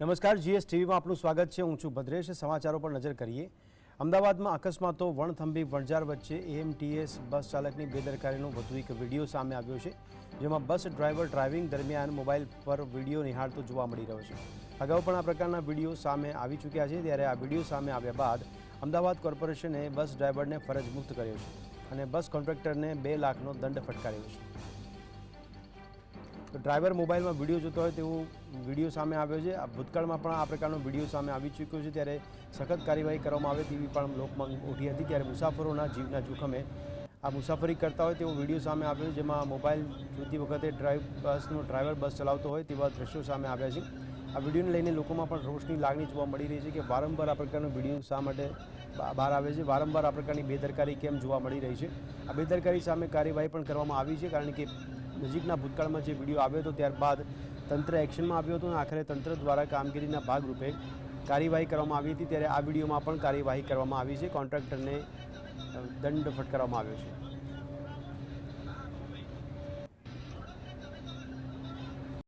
નમસ્કાર, જીએસ ટીવીમાં આપનું સ્વાગત છે. હું છું ભદ્રેશ. સમાચારો પર નજર કરીએ. અમદાવાદમાં અકસ્માતો, વણથંભી, વણઝાર વચ્ચે એએમટીએસ બસ ચાલકની બેદરકારીનો વધુ એક વીડિયો સામે આવ્યો છે, જેમાં બસ ડ્રાઈવર ડ્રાઇવિંગ દરમિયાન મોબાઈલ પર વીડિયો નિહાળતો જોવા મળી રહ્યો છે. અગાઉ પણ આ પ્રકારના વીડિયો સામે આવી ચૂક્યા છે. ત્યારે આ વીડિયો સામે આવ્યા બાદ અમદાવાદ કોર્પોરેશને બસ ડ્રાઈવરને ફરજ મુક્ત કર્યો છે અને બસ કોન્ટ્રાક્ટરને બે લાખનો દંડ ફટકાર્યો છે. તો ડ્રાઈવર મોબાઈલમાં વીડિયો જોતો હોય તેવો વીડિયો સામે આવ્યો છે. આ ભૂતકાળમાં પણ આ પ્રકારનો વીડિયો સામે આવી ચૂક્યો છે. ત્યારે સખત કાર્યવાહી કરવામાં આવે તેવી પણ લોકમાંગ ઉઠી હતી. ત્યારે મુસાફરોના જીવના જોખમે આ મુસાફરી કરતા હોય તેવો વીડિયો સામે આવ્યો છે, જેમાં મોબાઈલ જોતી વખતે ડ્રાઈવ બસનો ડ્રાઈવર બસ ચલાવતો હોય તેવા દ્રશ્યો સામે આવ્યા છે. આ વિડીયોને લઈને લોકોમાં પણ રોષની લાગણી જોવા મળી રહી છે કે વારંવાર આ પ્રકારનો વીડિયો શા માટે બહાર આવે છે? વારંવાર આ પ્રકારની બેદરકારી કેમ જોવા મળી રહી છે? આ બેદરકારી સામે કાર્યવાહી પણ કરવામાં આવી છે, કારણ કે નજીકના ભૂતકાળમાં જે વીડિયો આવ્યો હતો, ત્યારબાદ તંત્ર એક્શનમાં આવ્યું હતું અને આખરે તંત્ર દ્વારા કામગીરીના ભાગરૂપે કાર્યવાહી કરવામાં આવી હતી. ત્યારે આ વિડીયોમાં પણ કાર્યવાહી કરવામાં આવી છે. કોન્ટ્રાક્ટરને દંડ ફટકારવામાં આવ્યો છે.